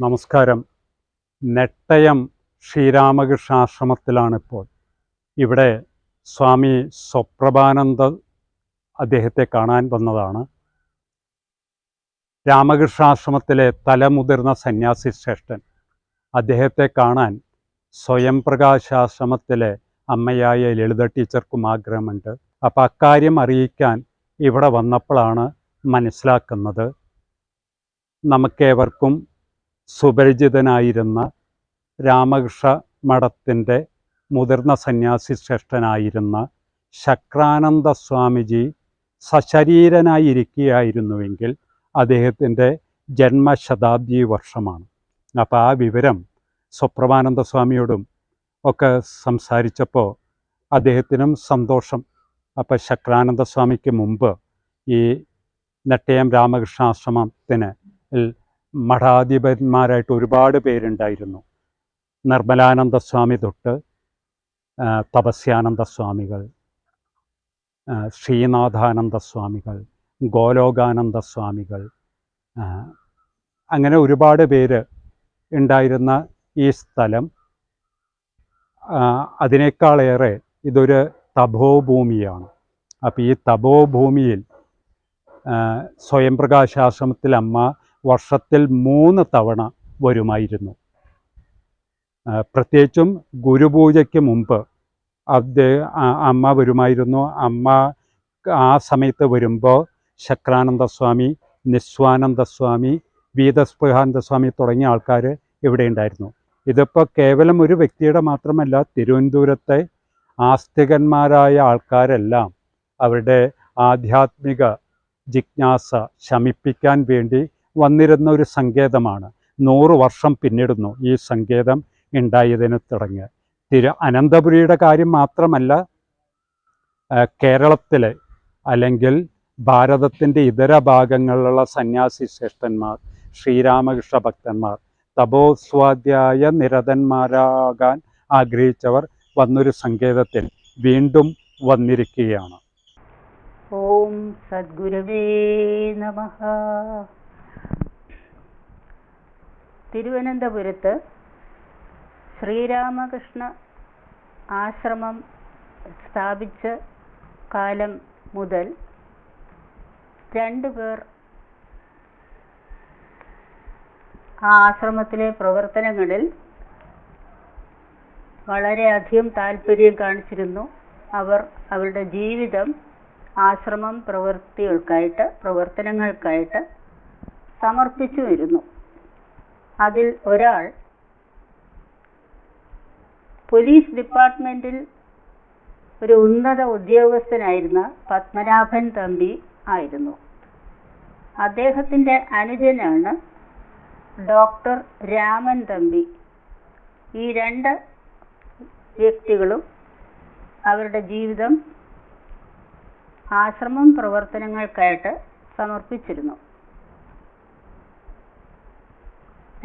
നമസ്കാരം. നെട്ടയം ശ്രീരാമകൃഷ്ണാശ്രമത്തിലാണിപ്പോൾ. ഇവിടെ സ്വാമി സ്വപ്രഭാനന്ദ അദ്ദേഹത്തെ കാണാൻ വന്നതാണ്. രാമകൃഷ്ണാശ്രമത്തിലെ തലമുതിർന്ന സന്യാസി ശ്രേഷ്ഠൻ. അദ്ദേഹത്തെ കാണാൻ സ്വയം പ്രകാശാശ്രമത്തിലെ അമ്മയായ ലളിത ടീച്ചർക്കും ആഗ്രഹമുണ്ട്. അപ്പം അക്കാര്യം അറിയിക്കാൻ ഇവിടെ വന്നപ്പോഴാണ് മനസ്സിലാക്കുന്നത്. നമുക്കേവർക്കും സുപരിചിതനായിരുന്ന രാമകൃഷ്ണ മഠത്തിന്റെ മുതിർന്ന സന്യാസി ശ്രേഷ്ഠനായിരുന്ന ശക്രാനന്ദ സ്വാമിജി സശരീരനായി സശരീരനായിരിക്കുകയായിരുന്നുവെങ്കിൽ അദ്ദേഹത്തിന്റെ ജന്മശതാബ്ദി വർഷമാണ്. അപ്പോൾ ആ വിവരം സ്വപ്രഭാനന്ദ സ്വാമിയോടും ഒക്കെ സംസാരിച്ചപ്പോൾ അദ്ദേഹത്തിനും സന്തോഷം. അപ്പോൾ ശക്രാനന്ദ സ്വാമിക്ക് മുമ്പ് ഈ നെട്ടയം രാമകൃഷ്ണാശ്രമത്തിന് മഠാധിപന്മാരായിട്ട് ഒരുപാട് പേരുണ്ടായിരുന്നു. നിർമ്മലാനന്ദ സ്വാമി തൊട്ട് തപസ്യാനന്ദ സ്വാമികൾ ശ്രീനാഥാനന്ദ സ്വാമികൾ ഗോലോകാനന്ദ സ്വാമികൾ അങ്ങനെ ഒരുപാട് പേര് ഉണ്ടായിരുന്ന ഈ സ്ഥലം അതിനേക്കാളേറെ ഇതൊരു തപോഭൂമിയാണ്. അപ്പോൾ ഈ തപോഭൂമിയിൽ ആ, സ്വയം പ്രകാശാശ്രമത്തിൽ അമ്മ വർഷത്തിൽ മൂന്ന് തവണ വരുമായിരുന്നു. പ്രത്യേകിച്ചും ഗുരുപൂജയ്ക്ക് മുമ്പ് അദ്ദേഹം അമ്മ വരുമായിരുന്നു. അമ്മ ആ സമയത്ത് വരുമ്പോൾ ശക്രാനന്ദ സ്വാമി നിസ്വാനന്ദ സ്വാമി വീതസ്പൃഹാനന്ദ സ്വാമി തുടങ്ങിയ ആൾക്കാർ ഇവിടെ ഉണ്ടായിരുന്നു. ഇതിപ്പോൾ കേവലം ഒരു വ്യക്തിയുടെ മാത്രമല്ല തിരുവനന്തപുരത്തെ ആസ്തികന്മാരായ ആൾക്കാരെല്ലാം അവരുടെ ആധ്യാത്മിക ജിജ്ഞാസ ശമിപ്പിക്കാൻ വേണ്ടി വന്നിരുന്ന ഒരു സങ്കേതമാണ്. നൂറ് വർഷം പിന്നിടുന്നു ഈ സങ്കേതം ഉണ്ടായതിന് തുടങ്ങി. തിരു അനന്തപുരിയുടെ കാര്യം മാത്രമല്ല കേരളത്തിലെ അല്ലെങ്കിൽ ഭാരതത്തിന്റെ ഇതര ഭാഗങ്ങളിലുള്ള സന്യാസി ശ്രേഷ്ഠന്മാർ ശ്രീരാമകൃഷ്ണ ഭക്തന്മാർ തപോസ്വാധ്യായ നിരതന്മാരാകാൻ ആഗ്രഹിച്ചവർ വന്നൊരു സങ്കേതത്തിൽ വീണ്ടും വന്നിരിക്കുകയാണ്. ഓം സദ്ഗുരവേ നമ. തിരുവനന്തപുരത്ത് ശ്രീരാമകൃഷ്ണ ആശ്രമം സ്ഥാപിച്ച കാലം മുതൽ രണ്ടു പേർ ആ ആശ്രമത്തിലെ പ്രവർത്തനങ്ങളിൽ വളരെയധികം താല്പര്യം കാണിച്ചിരുന്നു. അവർ അവരുടെ ജീവിതം ആശ്രമം പ്രവൃത്തികൾക്കായിട്ട് പ്രവർത്തനങ്ങൾക്കായിട്ട് സമർപ്പിച്ചു വരുന്നു അതിൽ ഒരാൾ പോലീസ് ഡിപ്പാർട്ട്മെന്റിൽ ഒരു ഉന്നത ഉദ്യോഗസ്ഥനായിരുന്ന പത്മനാഭൻ തമ്പി ആയിരുന്നു. അദ്ദേഹത്തിന്റെ അനുജനാണ് ഡോക്ടർ രാമൻ തമ്പി. ഈ രണ്ട് വ്യക്തികളും അവരുടെ ജീവിതം ആശ്രമം പ്രവർത്തനങ്ങൾക്കായിട്ട് സമർപ്പിച്ചിരുന്നു.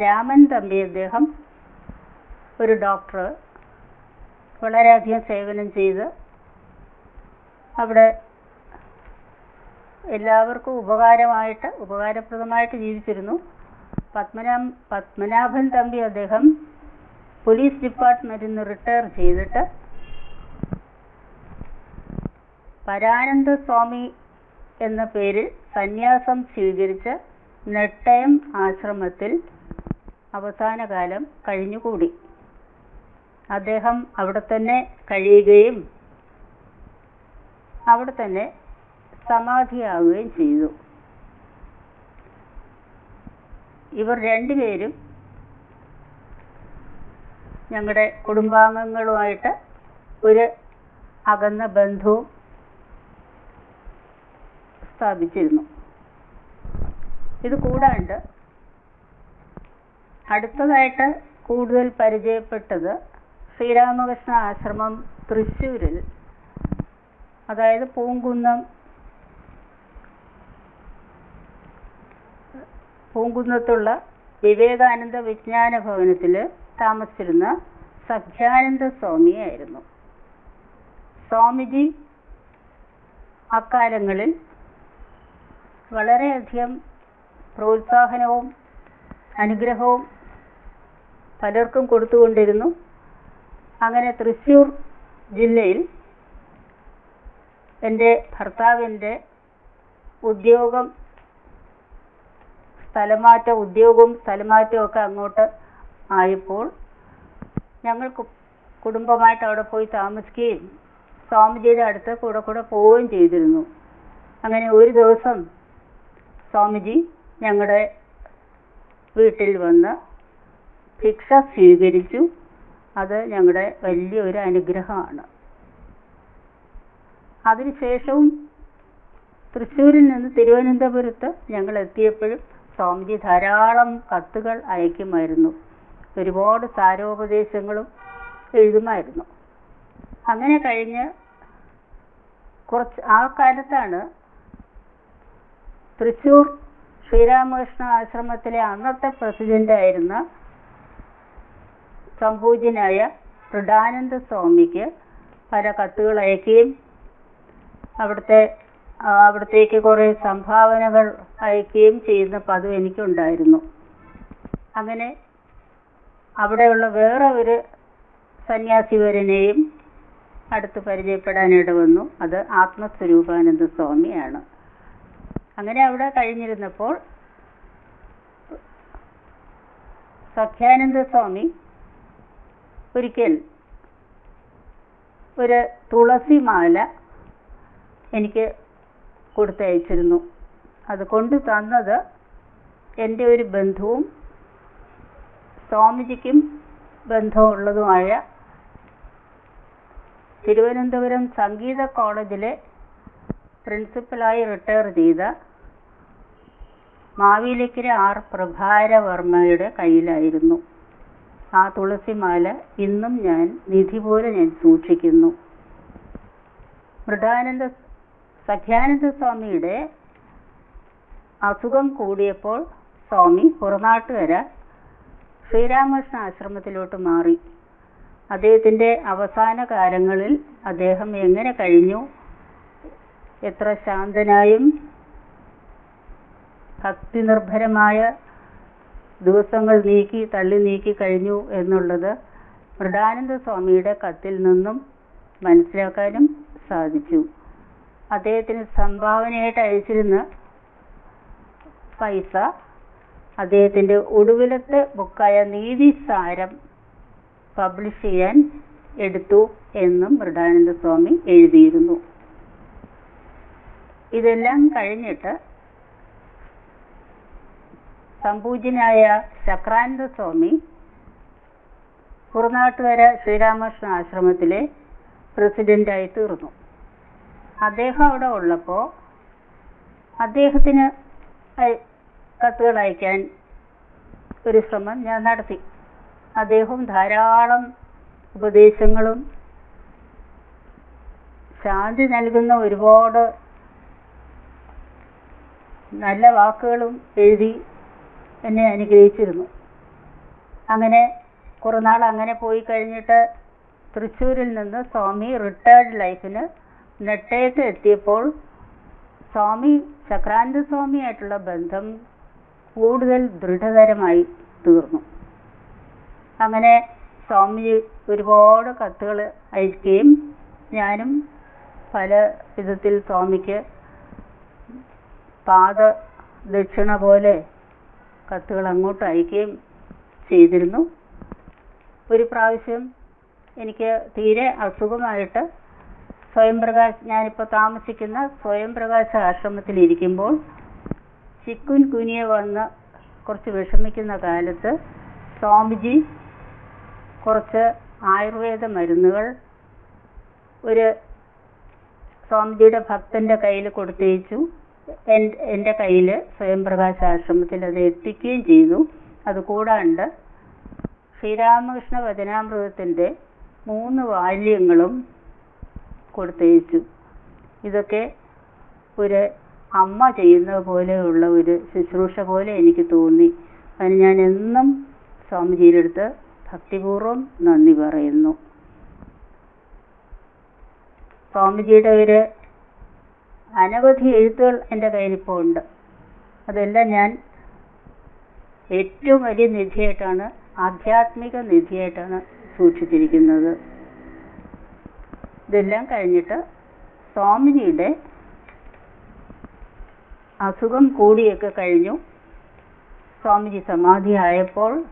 രാമൻ തമ്പി അദ്ദേഹം ഒരു ഡോക്ടർ വളരെയധികം സേവനം ചെയ്ത് അവിടെ എല്ലാവർക്കും ഉപകാരമായിട്ട് ഉപകാരപ്രദമായിട്ട് ജീവിച്ചിരുന്നു. പത്മനാഭ പത്മനാഭൻ തമ്പി അദ്ദേഹം പോലീസ് ഡിപ്പാർട്ട്മെന്റിൽ നിന്ന് റിട്ടയർ ചെയ്തിട്ട് പരാനന്ദ സ്വാമി എന്ന പേരിൽ സന്യാസം സ്വീകരിച്ച് നെട്ടയം ആശ്രമത്തിൽ അവസാന കാലം കഴിഞ്ഞുകൂടി. അദ്ദേഹം അവിടെ തന്നെ കഴിയുകയും അവിടെ തന്നെ സമാധിയാവുകയും ചെയ്തു. ഇവർ രണ്ടുപേരും ഞങ്ങളുടെ കുടുംബാംഗങ്ങളുമായിട്ട് ഒരു അകന്ന ബന്ധവും സ്ഥാപിച്ചിരുന്നു. ഇത് കൂടാണ്ട് അടുത്തതായിട്ട് കൂടുതൽ പരിചയപ്പെട്ടത് ശ്രീരാമകൃഷ്ണ ആശ്രമം തൃശ്ശൂരിൽ അതായത് പൂങ്കുന്നം പൂങ്കുന്നത്തുള്ള വിവേകാനന്ദ വിജ്ഞാന ഭവനത്തിൽ താമസിച്ചിരുന്ന സഖ്യാനന്ദ സ്വാമിയായിരുന്നു. സ്വാമിജി അക്കാലങ്ങളിൽ വളരെയധികം പ്രോത്സാഹനവും അനുഗ്രഹവും പലർക്കും കൊടുത്തുകൊണ്ടിരുന്നു. അങ്ങനെ തൃശ്ശൂർ ജില്ലയിൽ എന്റെ ഭർത്താവിന്റെ ഉദ്യോഗം സ്ഥലമാറ്റ ഉദ്യോഗവും സ്ഥലമാറ്റവും ഒക്കെ അങ്ങോട്ട് ആയപ്പോൾ ഞങ്ങൾ കുടുംബമായിട്ട് അവിടെ പോയി താമസിക്കുകയും സ്വാമിജിയുടെ അടുത്ത് കൂടെ കൂടെ പോവുകയും ചെയ്തിരുന്നു. അങ്ങനെ ഒരു ദിവസം സ്വാമിജി ഞങ്ങളുടെ വീട്ടിൽ വന്ന് ഭിക്ഷ സ്വീകരിച്ചു. അത് ഞങ്ങളുടെ വലിയൊരു അനുഗ്രഹമാണ്. അതിനുശേഷവും തൃശ്ശൂരിൽ നിന്ന് തിരുവനന്തപുരത്ത് ഞങ്ങൾ എത്തിയപ്പോഴും സ്വാമിജി ധാരാളം കത്തുകൾ അയക്കുമായിരുന്നു. ഒരുപാട് സാരോപദേശങ്ങളും എഴുതുമായിരുന്നു. അങ്ങനെ കഴിഞ്ഞ് കുറച്ച് ആ കാലത്താണ് തൃശ്ശൂർ ശ്രീരാമകൃഷ്ണ ആശ്രമത്തിലെ അന്നത്തെ പ്രസിഡന്റ് സംപൂജ്യനായ മൃഡാനന്ദ സ്വാമിക്ക് പല കത്തുകൾ അയക്കുകയും അവിടുത്തെ അവിടത്തേക്ക് കുറേ സംഭാവനകൾ അയക്കുകയും ചെയ്യുന്ന പതിവ് എനിക്കുണ്ടായിരുന്നു. അങ്ങനെ അവിടെയുള്ള വേറെ ഒരു സന്യാസിവരനെയും അടുത്ത് പരിചയപ്പെടാനിട വന്നു. അത് ആത്മസ്വരൂപാനന്ദ സ്വാമിയാണ്. അങ്ങനെ അവിടെ കഴിഞ്ഞിരുന്നപ്പോൾ സഖ്യാനന്ദ സ്വാമി ഒരിക്കൽ ഒരു തുളസി മാല എനിക്ക് കൊടുത്തയച്ചിരുന്നു. അത് കൊണ്ടു തന്നത് എന്റെ ഒരു ബന്ധുവും സ്വാമിജിക്കും ബന്ധമുള്ളതുമായ തിരുവനന്തപുരം സംഗീത കോളേജിലെ പ്രിൻസിപ്പലായി റിട്ടയർ ചെയ്ത മാവേലിക്കര ആർ പ്രഭാരവർമ്മയുടെ കയ്യിലായിരുന്നു. ആ തുളസിമാല ഇന്നും ഞാൻ നിധി പോലെ ഞാൻ സൂക്ഷിക്കുന്നു. മൃഡാനന്ദ സഖ്യാനന്ദ സ്വാമിയുടെ അസുഖം കൂടിയപ്പോൾ സ്വാമി പുറനാട്ടുകര ശ്രീരാമകൃഷ്ണ ആശ്രമത്തിലോട്ട് മാറി. അദ്ദേഹത്തിന്റെ അവസാന കാലങ്ങളിൽ അദ്ദേഹം എങ്ങനെ കഴിഞ്ഞു? എത്ര ശാന്തനായും ഭക്തി നിർഭരമായ ദിവസങ്ങൾ നീക്കി തള്ളി നീക്കി കഴിഞ്ഞു എന്നുള്ളത് മൃഡാനന്ദ സ്വാമിയുടെ കത്തിൽ നിന്നും മനസ്സിലാക്കാനും സാധിച്ചു. അദ്ദേഹത്തിന് സംഭാവനയായിട്ട് അയച്ചിരുന്ന പൈസ അദ്ദേഹത്തിന്റെ ഒടുവിലത്തെ ബുക്കായ നീതിസാരം പബ്ലിഷ് ചെയ്യാൻ എടുത്തു എന്നും മൃഡാനന്ദ സ്വാമി എഴുതിയിരുന്നു. ഇതെല്ലാം കഴിഞ്ഞിട്ട് സംപൂജ്യനായ ചക്രാനന്ദ സ്വാമി കുറുനാട്ടുകര ശ്രീരാമകൃഷ്ണ ആശ്രമത്തിലെ പ്രസിഡന്റായി തീർന്നു. അദ്ദേഹം അവിടെ ഉള്ളപ്പോൾ അദ്ദേഹത്തിന് കത്തുകൾ അയക്കാൻ ഒരു ശ്രമം ഞാൻ നടത്തി. അദ്ദേഹം ധാരാളം ഉപദേശങ്ങളും ശാന്തി നൽകുന്ന ഒരുപാട് നല്ല വാക്കുകളും എഴുതി എന്നെ അനുഗ്രഹിച്ചിരുന്നു. അങ്ങനെ കുറേ നാൾ അങ്ങനെ പോയി കഴിഞ്ഞിട്ട് തൃശ്ശൂരിൽ നിന്ന് സ്വാമി റിട്ടയർഡ് ലൈഫിന് നെട്ടയത്ത് എത്തിയപ്പോൾ സ്വാമി ചക്രാനന്ദ സ്വാമിയായിട്ടുള്ള ബന്ധം കൂടുതൽ ദൃഢതരമായി തീർന്നു. അങ്ങനെ സ്വാമി ഒരുപാട് കത്തുകൾ അയക്കുകയും ഞാനും പല വിധത്തിൽ സ്വാമിക്ക് പാദ ദക്ഷിണ പോലെ കത്തുകൾ അങ്ങോട്ട് അയക്കുകയും ചെയ്തിരുന്നു. ഒരു പ്രാവശ്യം എനിക്ക് തീരെ അസുഖമായിട്ട് സ്വയംപ്രകാശ് ഞാനിപ്പോൾ താമസിക്കുന്ന സ്വയം പ്രകാശ ആശ്രമത്തിലിരിക്കുമ്പോൾ ചിക്കുൻ കുനിയ വന്ന് കുറച്ച് വിഷമിക്കുന്ന കാലത്ത് സ്വാമിജി കുറച്ച് ആയുർവേദ മരുന്നുകൾ ഒരു സ്വാമിജിയുടെ ഭക്തന്റെ കയ്യിൽ കൊടുത്തയച്ചു എന്റെ കയ്യിൽ സ്വയംപ്രകാശ ആശ്രമത്തിൽ അത് എത്തിക്കുകയും ചെയ്തു. അതുകൂടാണ്ട് ശ്രീരാമകൃഷ്ണ വചനാമൃതത്തിന്റെ മൂന്ന് വാല്യങ്ങളും കൊടുത്തയച്ചു ഇതൊക്കെ ഒരു അമ്മ ചെയ്യുന്നത് പോലെയുള്ള ഒരു ശുശ്രൂഷ പോലെ എനിക്ക് തോന്നി. അതിന് ഞാൻ എന്നും സ്വാമിജിയുടെ അടുത്ത് ഭക്തിപൂർവം നന്ദി പറയുന്നു. സ്വാമിജിയുടെ ഒരു അനവധി എഴുത്തുകൾ എന്റെ കയ്യിലിപ്പോൾ ഉണ്ട്. അതെല്ലാം ഞാൻ ഏറ്റവും വലിയ നിധിയായിട്ടാണ് ആധ്യാത്മിക നിധിയായിട്ടാണ് സൂക്ഷിച്ചിരിക്കുന്നത്. ഇതെല്ലാം കഴിഞ്ഞിട്ട് സ്വാമിജിയുടെ അസുഖം കൂടിയൊക്കെ കഴിഞ്ഞു. സ്വാമിജി സമാധിയായപ്പോൾ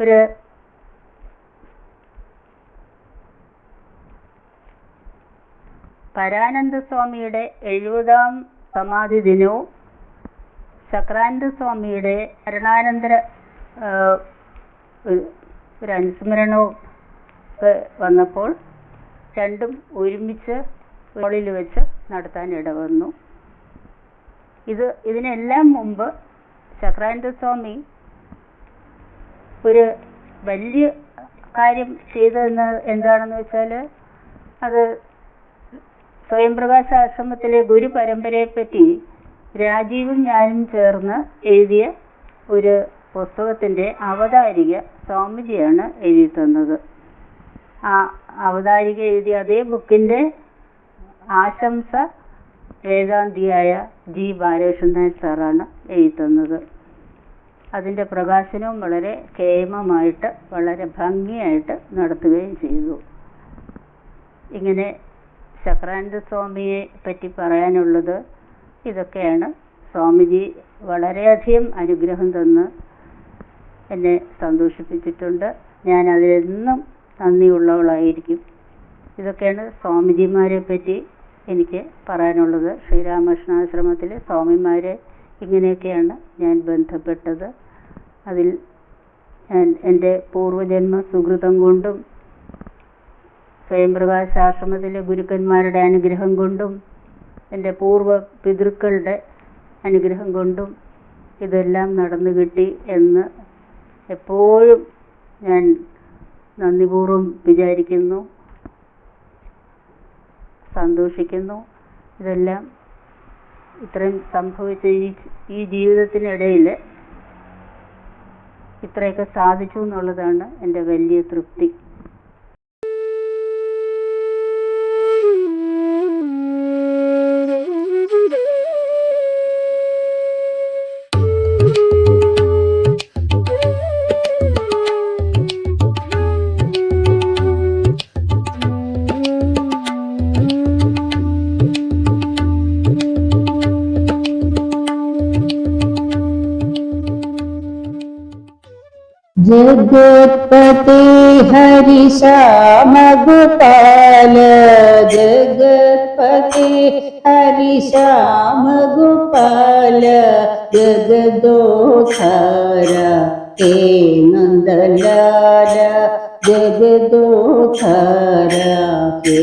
ഒരു പരാനന്ദ സ്വാമിയുടെ എഴുപതാം സമാധി ദിനവും ചക്രാനന്ദ സ്വാമിയുടെ മരണാനന്തര ഒരു- അനുസ്മരണവും ഒക്കെ വന്നപ്പോൾ രണ്ടും ഒരുമിച്ച് ഹോളിൽ വെച്ച് നടത്താൻ ഇടവന്നു. ഇത് ഇതിനെല്ലാം മുമ്പ് ചക്രാനന്ദ സ്വാമി ഒരു വലിയ കാര്യം ചെയ്തതെന്ന് എന്താണെന്ന് വെച്ചാൽ അത് സ്വയംപ്രകാശ ആശ്രമത്തിലെ ഗുരു പരമ്പരയെ പറ്റി രാജീവും ഞാനും ചേർന്ന് എഴുതിയ ഒരു പുസ്തകത്തിന്റെ അവതാരിക സ്വാമിജിയാണ് എഴുതി തന്നത് ആ അവതാരിക എഴുതിയ അതേ ബുക്കിന്റെ ആശംസ വേദാന്തിയായ ജി ബാലകൃഷ്ണൻ സാറാണ് എഴുതി തന്നത് അതിന്റെ പ്രകാശനവും വളരെ കേമമായിട്ട് വളരെ ഭംഗിയായിട്ട് നടത്തുകയും ചെയ്തു. ഇങ്ങനെ ചക്രാനന്ദ സ്വാമിയെ പറ്റി പറയാനുള്ളത് ഇതൊക്കെയാണ്. സ്വാമിജി വളരെയധികം അനുഗ്രഹം തന്ന് എന്നെ സന്തോഷിപ്പിച്ചിട്ടുണ്ട്. ഞാൻ അതിലെന്നും നന്ദിയുള്ളവളായിരിക്കും. ഇതൊക്കെയാണ് സ്വാമിജിമാരെ പറ്റി എനിക്ക് പറയാനുള്ളത്. ശ്രീരാമകൃഷ്ണാശ്രമത്തിലെ സ്വാമിമാരെ ഇങ്ങനെയൊക്കെയാണ് ഞാൻ ബന്ധപ്പെട്ടത്. അതിൽ ഞാൻ എന്റെ പൂർവജന്മ സുഹൃതം കൊണ്ടും സ്വയംപ്രകാശ ആശ്രമത്തിലെ ഗുരുക്കന്മാരുടെ അനുഗ്രഹം കൊണ്ടും എന്റെ പൂർവ പിതൃക്കളുടെ അനുഗ്രഹം കൊണ്ടും ഇതെല്ലാം നടന്നു കിട്ടി എന്ന് എപ്പോഴും ഞാൻ നന്ദിപൂർവം വിചാരിക്കുന്നു സന്തോഷിക്കുന്നു. ഇതെല്ലാം ഇത്രയും സംഭവിച്ച ഈ ഈ ജീവിതത്തിനിടയിൽ ഇത്രയൊക്കെ സാധിച്ചു എന്നുള്ളതാണ് എന്റെ വലിയ തൃപ്തി. जगत्पते हरि श्याम गोपाल जगत्पते हरि श्याम गोपाल जगदोखारा हे नन्दलाल जगदोखारा हे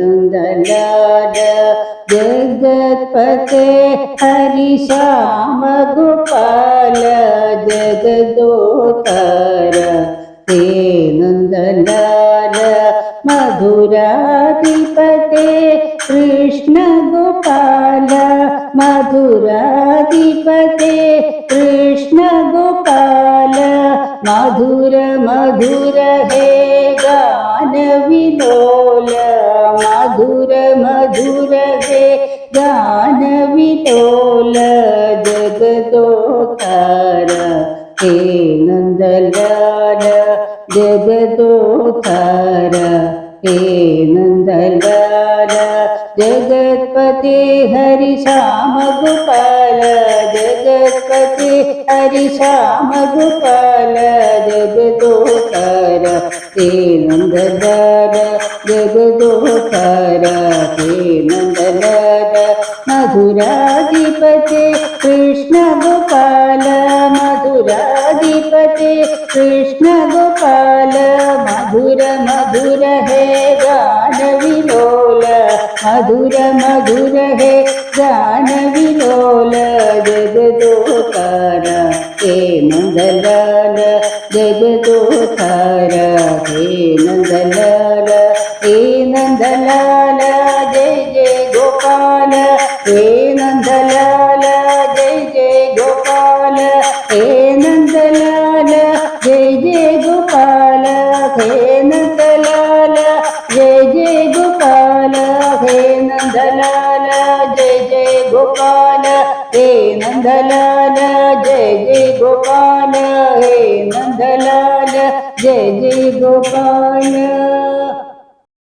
नन्दलाल जगत्पते हरि श्याम गोपाल जगदोकर मधुर मधुर हे गान विलोल मधुर मधुर हे गान विलोल जगदोकार हे नन्दलाल जगदोकार हे नन्दलाल जगत्पते हरि श्याम गोपाल। श्याम गोपाल जगदोकार हे नन्दलाल जगदोकार हे नन्दलाल मधुराधिपते कृष्ण गोपाल, मधुराधिपते कृष्ण गोपाल, मधुर मधुर हे गान विलोल मधुर मधुर हे गान जग दो थारा हे नंदलाल हे नंद लाल जय जय गोपाल हे